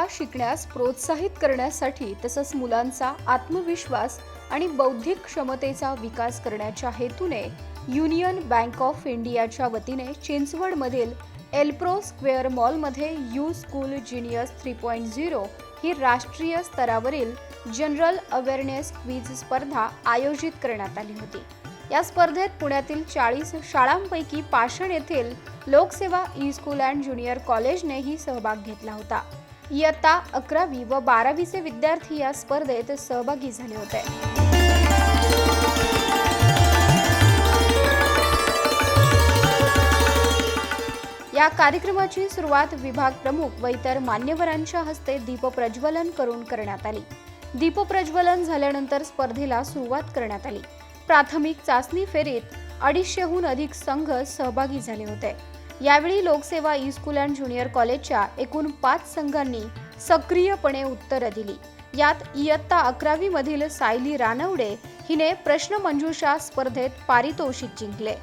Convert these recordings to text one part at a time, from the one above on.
मुलांना शिकण्यास प्रोत्साहित करण्यासाठी तसंच मुलांचा आत्मविश्वास आणि बौद्धिक क्षमतेचा विकास करण्याच्या हेतूने युनियन बँक ऑफ इंडियाच्या वतीने चिंचवडमधील एल्प्रो स्क्वेअर मॉलमध्ये U school genius three point zero ही राष्ट्रीय स्तरावरील जनरल अवेअरनेस क्वीज स्पर्धा आयोजित करण्यात आली होती. या स्पर्धेत पुण्यातील चाळीस शाळांपैकी पाषाण येथील Lokseva e school and junior कॉलेजनेही सहभाग घेतला होता. इयत्ता अकरावी व बारावीचे विद्यार्थी या स्पर्धेत सहभागी झाले होते. या कार्यक्रमाची सुरुवात विभाग प्रमुख व इतर मान्यवरांच्या हस्ते दीपप्रज्वलन करून करण्यात आली. दीपप्रज्वलन झाल्यानंतर स्पर्धेला सुरुवात करण्यात आली. प्राथमिक चाचणी फेरीत अडीचशेहून अधिक संघ सहभागी झाले होते. यावेळी लोकसेवा ई स्कूल अँड ज्युनियर कॉलेजच्या एकूण पाच संघांनी सक्रियपणे उत्तरं दिली. यात इयत्ता अकरावी मधील सायली रानवडे हिने प्रश्नमंजुषा स्पर्धेत पारितोषिक जिंकले.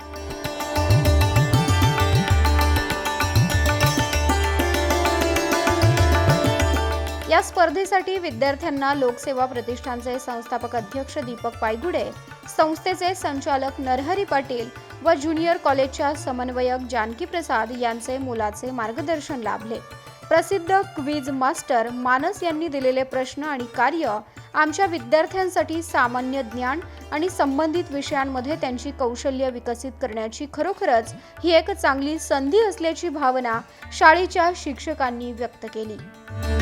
या स्पर्धेसाठी विद्यार्थ्यांना लोकसेवा प्रतिष्ठानचे संस्थापक अध्यक्ष दीपक पायगुडे संस्थेचे संचालक नरहरी पाटील व ज्युनियर कॉलेजच्या समन्वयक जानकी प्रसाद यांचे मोलाचे मार्गदर्शन लाभले. प्रसिद्ध क्विज मास्टर मानस यांनी दिलेले प्रश्न आणि कार्य आमच्या विद्यार्थ्यांसाठी सामान्य ज्ञान आणि संबंधित विषयांमध्ये त्यांची कौशल्य विकसित करण्याची खरोखरच ही एक चांगली संधी असल्याची भावना शाळेच्या शिक्षकांनी व्यक्त केली.